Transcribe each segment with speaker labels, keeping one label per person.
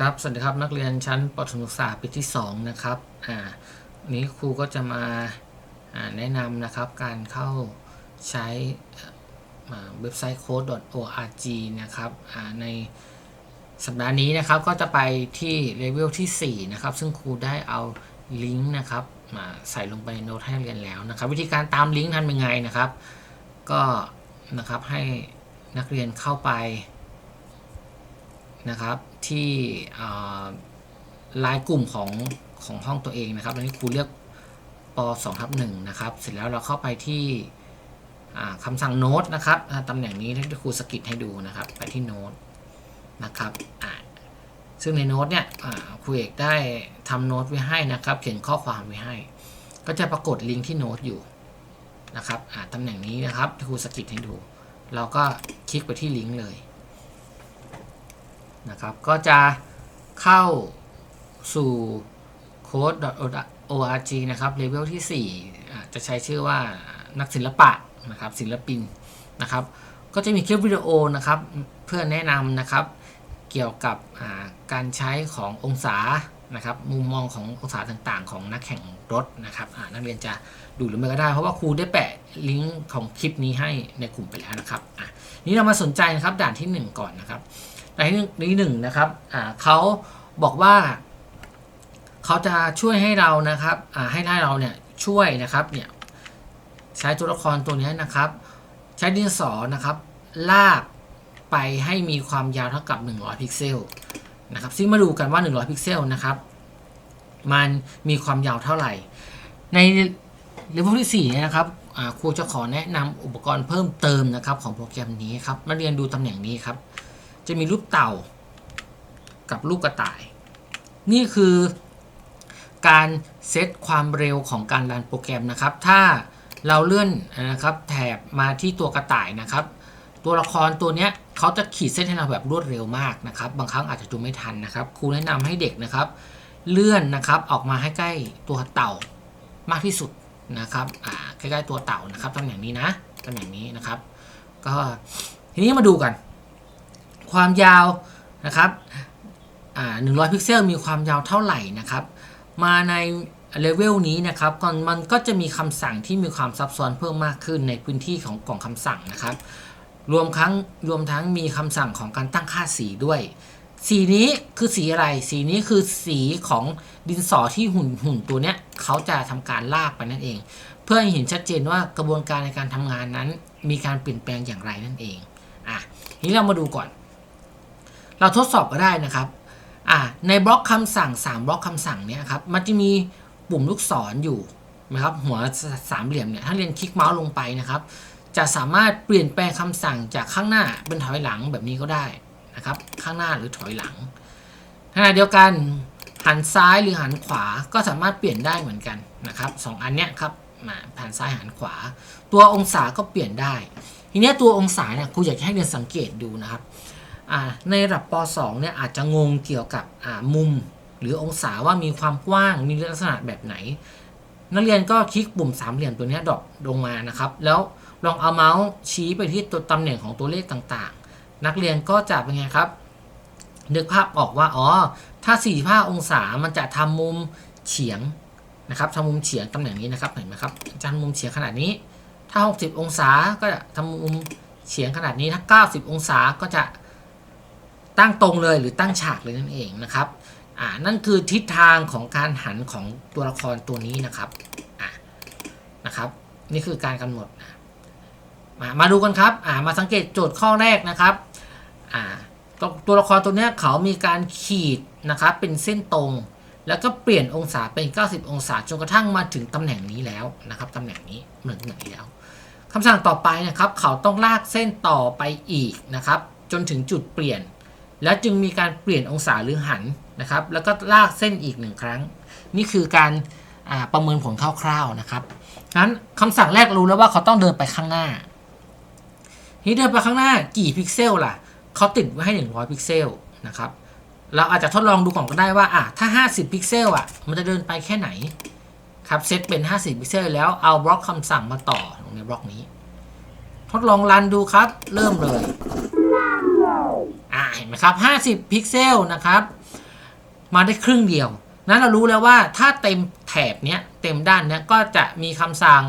Speaker 1: ครับสวัสดีครับนักเรียนชั้นประถมศึกษาปีที่ 2 นะครับอ่านนี้ครูก็จะมาอ่าแนะนำนะครับการเข้าใช้เว็บไซต์ code.org นะครับอ่าในสัปดาห์นี้นะครับก็จะไปที่เลเวลที่ 4 นะครับ ซึ่งครูได้เอาลิงก์นะครับมาใส่ลงไปในโน้ตให้นักเรียนแล้วนะครับ วิธีการตามลิงก์ทำยังไงนะครับ ก็นะครับให้นักเรียนเข้าไปนะครับ ที่ไลน์กลุ่มของของห้องตัวเองนะครับอันนี้ครูเลือกป2ทับ1นะครับ เสร็จแล้วเราเข้าไปที่คำสั่งโน้ตนะครับตำแหน่งนี้ที่ครูสกิดให้ดูนะครับ ไปที่โน้ตนะครับซึ่งในโน้ตเนี่ยครูเอกได้ทำโน้ตไว้ให้นะครับ เขียนข้อความไว้ให้ ก็จะปรากฏลิงก์ที่โน้ตอยู่นะครับตำแหน่งนี้นะครับที่ครูสกิดให้ดู เราก็คลิกไปที่ลิงก์เลย นะครับก็จะเข้าสู่ code.org นะครับเลเวลที่4อ่จะใช้ชื่อว่านักศิลปะนะครับศิลปินนะครับ ก็จะมีคลิปวิดีโอนะครับ เพื่อแนะนำนะครับ เกี่ยวกับการใช้ขององศานะครับ มุมมองขององศาต่างๆ ของนักแข่งรถนะครับนักเรียนจะดูหรือไม่ก็ได้ เพราะว่าครูได้แปะลิงก์ของคลิปนี้ให้ในกลุ่มไปแล้วนะครับนี้เรามาสนใจนะครับด่านที่ 1 ก่อนนะครับ ในที่หนึ่งนะครับเขาบอกว่าเขาจะช่วยให้เรานะครับให้ให้เราเนี่ยช่วยนะครับเนี่ยใช้ตัวละครตัวนี้นะครับ ใช้ดินสอนะครับ ลากไปให้มีความยาวเท่ากับ 100 พิกเซลนะครับซึ่งมาดูกันว่า 100 พิกเซลนะครับ มันมีความยาวเท่าไหร่ ในเลเวลที่4เนี่นะครับครูจะขอแนะนำอุปกรณ์เพิ่มเติมนะครับของโปรแกรมนี้ครับมาเรียนดูตำแหน่งนี้ครับ จะมีรูปเต่ากับรูปกระต่าย นี่คือการเซตความเร็วของการรันโปรแกรมนะครับ ถ้าเราเลื่อนนะครับแถบมาที่ตัวกระต่ายนะครับ ตัวละครตัวเนี้ยเขาจะขีดเส้นให้เราแบบรวดเร็วมากนะครับ บางครั้งอาจจะดูไม่ทันนะครับครูแนะนำให้เด็กนะครับ เลื่อนนะครับออกมาให้ใกล้ตัวเต่ามากที่สุดนะครับใกล้ๆตัวเต่านะครับตำแหน่งนี้นะตำแหน่งนี้นะครับ ก็ทีนี้มาดูกัน ความยาวนะครับอ่า100พิกเซลมีความยาวเท่าไหร่นะครับ มาในเลเวลนี้นะครับก่อนมันก็จะมีคำสั่งที่มีความซับซ้อนเพิ่มมากขึ้นในพื้นที่ของกล่องคำสั่งนะครับ รวมทั้งรวมทั้งมีคำสั่งของการตั้งค่าสีด้วย สีนี้คือสีอะไร สีนี้คือสีของดินสอที่หุ่นหุ่นตัวเนี้ยเขาจะทำการลากไปนั่นเอง เพื่อให้เห็นชัดเจนว่ากระบวนการในการทำงานนั้น มีการเปลี่ยนแปลงอย่างไรนั่นเองอะทีนี้เรามาดูก่อน เราทดสอบก็ได้นะครับอะในบล็อกคำสั่ง 3 บล็อกคำสั่งเนี่ยครับมันจะมีปุ่มลูกศรอยู่นะครับหัวสามเหลี่ยมเนี่ยถ้าเรียนคลิกเมาส์ลงไปนะครับ จะสามารถเปลี่ยนแปลงคำสั่งจากข้างหน้าเป็นถอยหลังแบบนี้ก็ได้นะครับข้างหน้าหรือถอยหลังขณะเดียวกันหันซ้ายหรือหันขวาก็สามารถเปลี่ยนได้เหมือนกันนะครับสองอันเนี้ยครับมาหันซ้ายหันขวา ตัวองศาก็เปลี่ยนได้ ทีเนี้ยตัวองศาเนี่ยครูอยากให้เรียนสังเกตดูนะครับ ในระดับป .2 เนี่ยอาจจะงงเกี่ยวกับมุม หรือองศาว่ามีความกว้างมีลักษณะแบบไหน นักเรียนก็คลิกปุ่มสามเหลี่ยมตัวนี้ดรอปลงมานะครับ แล้วลองเอาเมาส์ชี้ไปที่ตัวตำแหน่งของตัวเลขต่างๆ นักเรียนก็จะเป็นไงครับนึกภาพออกว่าอ๋อถ้า45องศามันจะทำมุมเฉียงนะครับทำมุมเฉียงตำแหน่งนี้นะครับเห็นไหมครับจะทำมุมเฉียงขนาดนี้ ถ้า 60 องศาก็จะทำมุมเฉียงขนาดนี้ถ้า 90 องศาก็จะ ตั้งตรงเลยหรือตั้งฉากเลยนั่นเองนะครับอ่านั่นคือทิศทางของการหันของตัวละครตัวนี้นะครับอ่านะครับ นี่คือการกำหนดมามาดูกันครับอ่ามาสังเกตโจทย์ข้อแรกนะครับอ่าตัวตัวละครตัวนี้เขามีการขีดนะครับเป็นเส้นตรง แล้วก็เปลี่ยนองศาเป็น 90 องศาจนกระทั่งมาถึงตำแหน่งนี้แล้วนะครับตำแหน่งนี้เหมือนตำแหน่งนี้แล้วคำสั่งต่อไปนะครับ เขาต้องลากเส้นต่อไปอีกนะครับ จนถึงจุดเปลี่ยน แล้วจึงมีการเปลี่ยนองศาหรือหันนะครับ แล้วก็ลากเส้นอีกหนึ่งครั้ง นี่คือการประเมินผลคร่าวๆนะครับงั้นคำสั่งแรกรู้แล้วว่าเขาต้องเดินไปข้างหน้าทีนี้เดินไปข้างหน้ากี่พิกเซลล่ะเขาติดไว้ให้ 100 พิกเซลนะครับ เราอาจจะทดลองดูก่อนก็ได้ว่าอะถ้า 50 พิกเซลอะ มันจะเดินไปแค่ไหนครับเซตเป็น 50 พิกเซลแล้วเอาบล็อกคำสั่งมาต่อลงในบล็อกนี้ ทดลองรันดูครับ เริ่มเลย อ่าเห็นไหมครับ 50 พิกเซลนะครับ มาได้ครึ่งเดียว นั้นเรารู้แล้วว่าถ้าเต็มแถบเนี้ยเต็มด้านเนี้ยก็จะมีคำสั่ง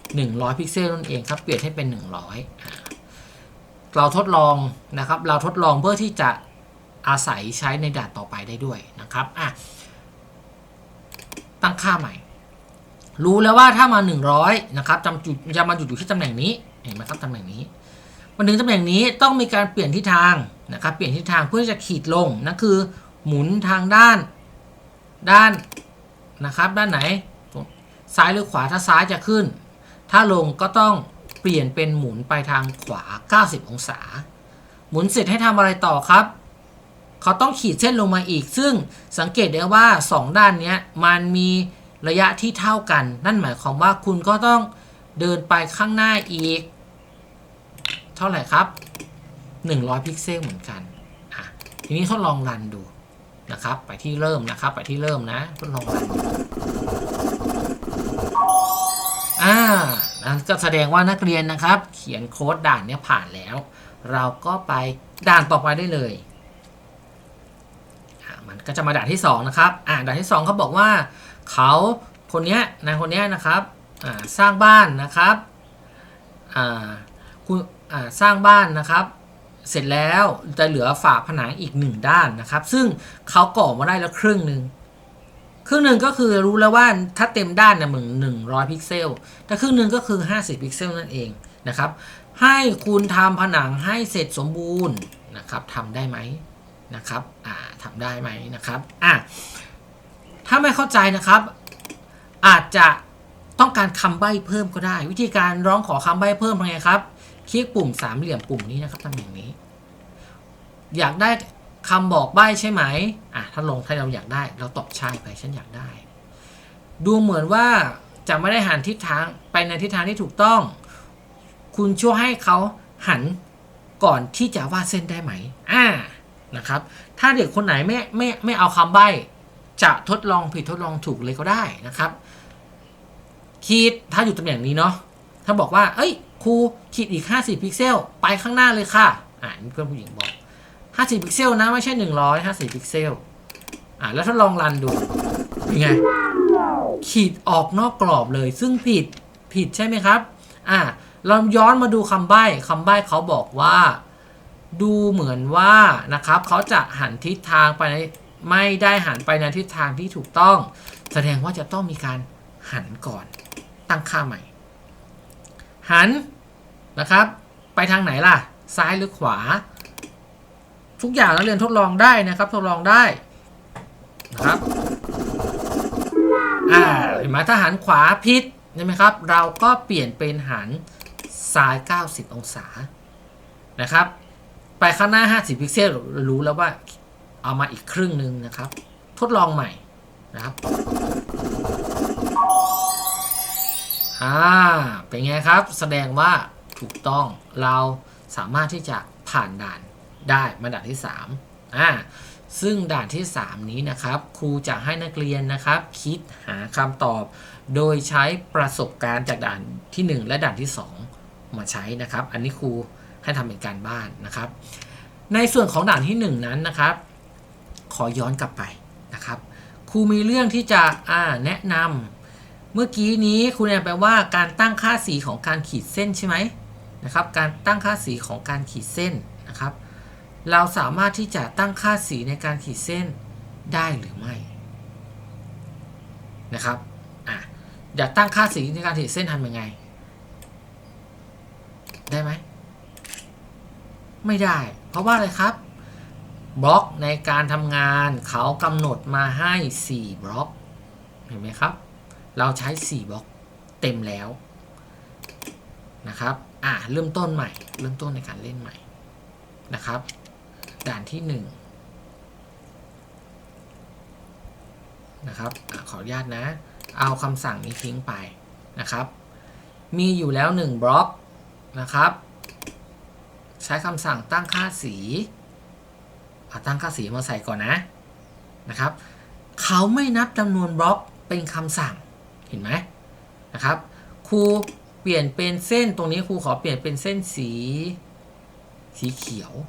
Speaker 1: 100 พิกเซลนั่นเองครับ เปลี่ยนให้เป็น 100อ่าเราทดลองนะครับ เราทดลองเพื่อที่จะอาศัยใช้ในด่านต่อไปได้ด้วยนะครับอะตั้งค่าใหม่ รู้แล้วว่าถ้ามา 100 นะครับจำจุดจะมาหยุดอยู่ที่ตำแหน่งนี้ เห็นไหมครับตำแหน่งนี้มาถึงตำแหน่งนี้ต้องมีการเปลี่ยนทิศทาง นะครับเปลี่ยนทิศทางเพื่อจะขีดลงนั่นคือ หมุนทางด้านด้านนะครับ ด้านไหน ซ้ายหรือขวาถ้าซ้ายจะขึ้น ถ้าลงก็ต้องเปลี่ยนเป็นหมุนไปทางขวา 90 องศา หมุนเสร็จให้ทำอะไรต่อครับเขาต้องขีดเส้นลงมาอีก ซึ่งสังเกตได้ว่า 2 ด้านนี้มันมีระยะที่เท่ากัน นั่นหมายความว่าคุณก็ต้องเดินไปข้างหน้าอีก เท่าไหร่ครับ 100 พิกเซลเหมือนกันอะทีนี้ทดลองรันดูนะครับ ไปที่เริ่มนะครับ ไปที่เริ่มนะทดลองรันอ่านั่นก็แสดงว่านักเรียนนะครับ เขียนโค้ดด่านเนี้ยผ่านแล้ว เราก็ไปด่านต่อไปได้เลยมันก็จะมาด่านที่สองนะครับ อ่าด่านที่สองเขาบอกว่าเขาคนเนี้ยนายคนเนี้ยนะครับอ่าสร้างบ้านนะครับอ่าคุณอ่าสร้างบ้านนะครับ เสร็จแล้วจะเหลือฝาผนังอีกหนึ่งด้านนะครับ ซึ่งเขาก่อมาได้แล้วครึ่งหนึ่งครึ่งหนึ่งก็คือรู้แล้วว่าถ้าเต็มด้านเนี่ยมึงหนึ่งร้อยพิกเซลถ้าครึ่งหนึ่งก็คือ 50 พิกเซลนั่นเองนะครับ ให้คุณทำผนังให้เสร็จสมบูรณ์นะครับทำได้ไหมนะครับอ่าทำได้ไหมนะครับอะถ้าไม่เข้าใจนะครับ อาจจะต้องการคำใบ้เพิ่มก็ได้ วิธีการร้องขอคำใบ้เพิ่มเป็นไงครับ คลิกปุ่มสามเหลี่ยมปุ่มนี้นะครับตำแหน่งนี้ อยากได้คำบอกใบ้ใช่ไหมอะถ้าลงถ้าเราอยากได้ เราตอบใช่ไปฉันอยากได้ ดูเหมือนว่าจะไม่ได้หันทิศทางไปในทิศทางที่ถูกต้อง คุณช่วยให้เขาหันก่อนที่จะวาดเส้นได้ไหม อ่า นะครับ ถ้าเด็กคนไหนไม่ไม่ไม่เอาคำใบ้จะทดลองผิดทดลองถูกเลยก็ได้นะครับขีดถ้าอยู่ตำแหน่งนี้เนาะ ถ้าบอกว่า เอ้ย ครูขีดอีก 50 พิกเซล ไปข้างหน้าเลยค่ะ อ่านี่เพื่อนผู้หญิงบอก 50 พิกเซลนะไม่ใช่ 150 พิกเซล อ่าแล้วถ้าลองรันดูเป็นไง ขีดออกนอกกรอบเลย ซึ่งผิดผิดใช่ไหมครับ อ่าเราย้อนมาดูคำใบ้คำใบ้เขาบอกว่า ดูเหมือนว่านะครับเขาจะหันทิศทางไปในไม่ได้หันไปในทิศทางที่ถูกต้อง แสดงว่าจะต้องมีการหันก่อนตั้งค่าใหม่ หัน นะครับ ไปทางไหนล่ะ ซ้ายหรือขวา ทุกอย่างนักเรียนทดลองได้นะครับ ทดลองได้นะครับอ่าเห็นไหมถ้าหันขวาผิดใช่ไหมครับ เราก็เปลี่ยนเป็นหันซ้าย 90 องศานะครับ ไปข้างหน้า 50 พิกเซลรู้แล้วว่าเอามาอีกครึ่งหนึ่งนะครับ ทดลองใหม่นะครับอ่าเป็นไงครับ แสดงว่า ถูกต้องเราสามารถที่จะผ่านด่านได้มาด่านที่3อ่าซึ่งด่านที่ 3 นี้นะครับ ครูจะให้นักเรียนนะครับ คิดหาคำตอบ โดยใช้ประสบการณ์จากด่านที่ 1 และด่านที่ 2 มาใช้นะครับ อันนี้ครูให้ทำเป็นการบ้านนะครับ ในส่วนของด่านที่ 1 นั้นนะครับ ขอย้อนกลับไปนะครับ ครูมีเรื่องที่จะอ่าแนะนำเมื่อกี้นี้คุณแอนแปลว่าการตั้งค่าสีของการขีดเส้นใช่ไหม นะครับการตั้งค่าสีของการขีดเส้นนะครับ เราสามารถที่จะตั้งค่าสีในการขีดเส้นได้หรือไม่นะครับอะอยากตั้งค่าสีในการขีดเส้นทำยังไง ได้ไหมไม่ได้ เพราะว่าอะไรครับบล็อกในการทำงานเขากำหนดมาให้ 4 บล็อก เห็นไหมครับ เราใช้ 4 บล็อกเต็มแล้วนะครับ อ่าเริ่มต้นใหม่ เริ่มต้นในการเล่นใหม่นะครับ ด่านที่1นะครับอขออนุญาตนะ เอาคำสั่งนี้ทิ้งไปนะครับ มีอยู่แล้ว 1 บล็อกนะครับ ใช้คำสั่งตั้งค่าสีตั้งค่าสีมาใส่ก่อนนะนะครับ เขาไม่นับจำนวนบล็อกเป็นคำสั่งเห็นไหมนะครับครู เปลี่ยนเป็นเส้นตรงนี้ครูขอเปลี่ยนเป็นเส้นสี สีเขียว